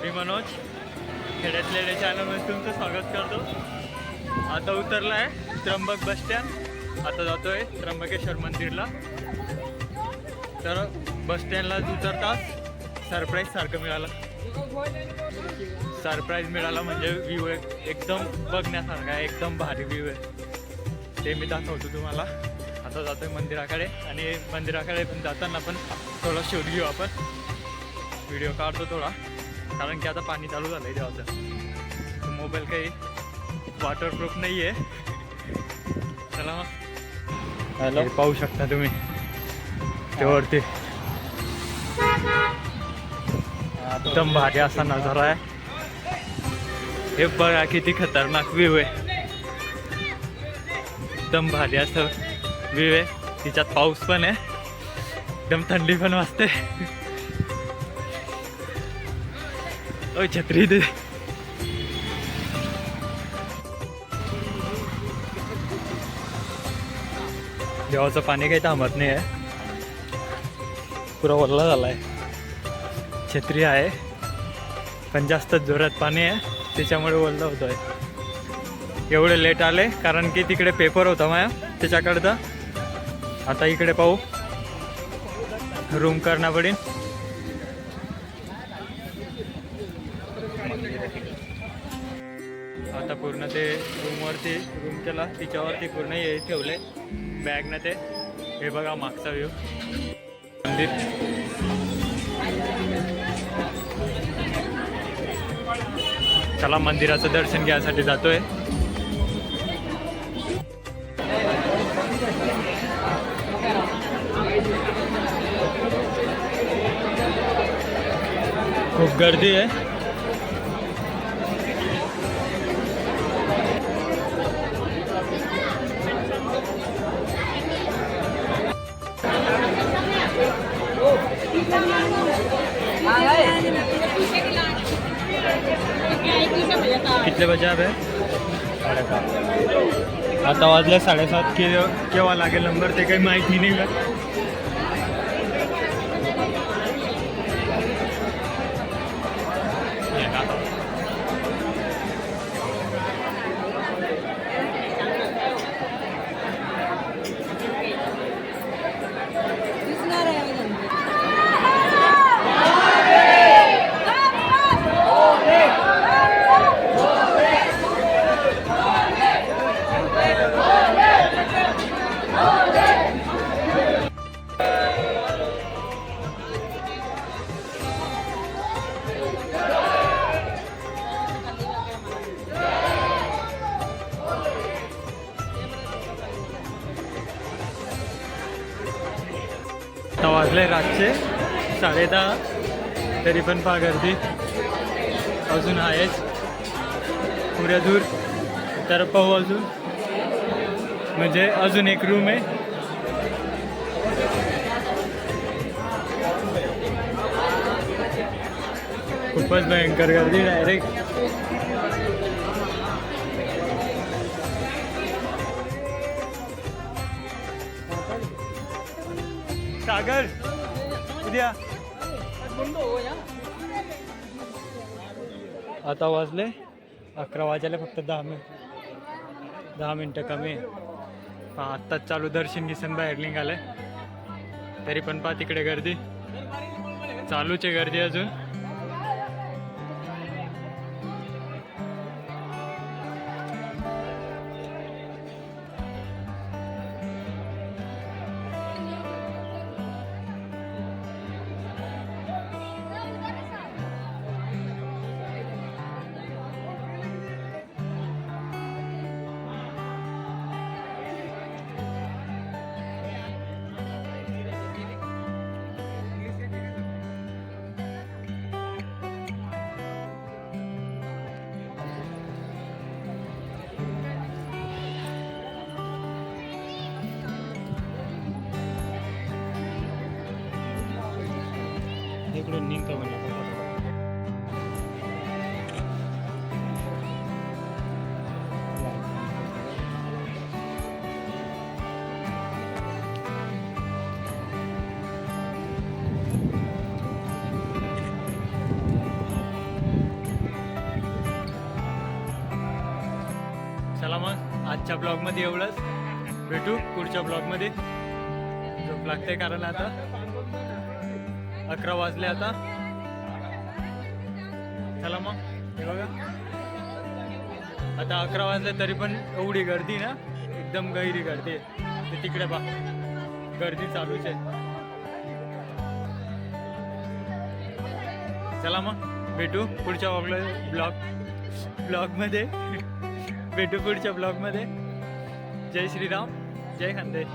मी मनोज खेड्यातलेले चॅनलमध्ये तुमचं स्वागत करतो. आता उतरला आहे त्र्यंबक बस स्टँड आता जातो आहे त्र्यंबकेश्वर मंदिरला. तर बस स्टँडला उतरताच सरप्राईज सारखं मिळालं. सरप्राईज मिळाला म्हणजे व्ह्यू आहे एकदम बघण्यासारखा आहे एकदम भारी व्ह्यू आहे. ते मी दाखवतो तुम्हाला. आता जातो आहे मंदिराकडे आणि मंदिराकडे पण जाताना पण थोडा शोध घेऊ आपण. व्हिडिओ काढतो थोडा. कारण की आता पाणी चालू झालं आहे देवाचं मोबाईल काही वॉटरप्रूफ नाही आहे चला हॅलो पाहू शकता तुम्ही. त्यावरती एकदम भारी असा नजारा आहे. हे बघा किती खतरनाक व्ह्यू आहे. एकदम भारी असं व्ह्यू आहे. तिच्यात पाऊस पण आहे. एकदम थंडी पण वाजते. ओ छत्री दे. देवाचं पाणी काही थांबत नाही आहे. पुरा ओरला झाला आहे छत्री आहे. पण जास्त जोरात पाणी आहे. त्याच्यामुळे ओरलं होतं आहे एवढे लेट आले कारण की तिकडे पेपर होता माया त्याच्याकडचा आता इकडे पाहू. रूम करणं पडेल आता पूर्ण ते रूमवरती रूम केला तिच्यावरती पूर्ण हे ठेवले. बॅग ना ते. हे बघा मागचा व्ह्यू मंदिर. चला मंदिराचं दर्शन घ्यायसाठी जातोय. खूप गर्दी आहे. कितले बजे आहे साडेसात आता वाजले साडेसात के केव्हा लागेल नंबर ते काही माहिती नाही का? वाजले रातचे. साडे दहा तरी पण पहा गर्दी. अजून आहेच. पुऱ्या दूर. तर पाहू अजून. म्हणजे अजून एक रूम आहे. खूपच भयंकर गर्दी डायरेक्ट सागर उद्या. आता वाजले अकरा वाजायला फक्त दहा मिनिट दहा मिनटं कमी आहे. आत्ताच चालू दर्शन गिसन बाहेर निघालंय तरी पण पहा तिकडे गर्दी. चालूच आहे गर्दी अजून. इकडून निघतो म्हणजे चला मग आजच्या ब्लॉगमध्ये एवढंच. भेटू पुढच्या ब्लॉगमध्ये. झोप लागते कारण आता. अकरा वाजले आता. चला मग हे बघा. आता अकरा वाजले तरी पण एवढी गर्दी ना एकदम गहिरी गर्दी आहे. तिकडे पा गर्दी चालूच आहे. चला मग भेटू पुढच्या ब्लॉग ब्लॉग ब्लॉगमध्ये भेटू पुढच्या ब्लॉगमध्ये जय श्रीराम जय खानदेश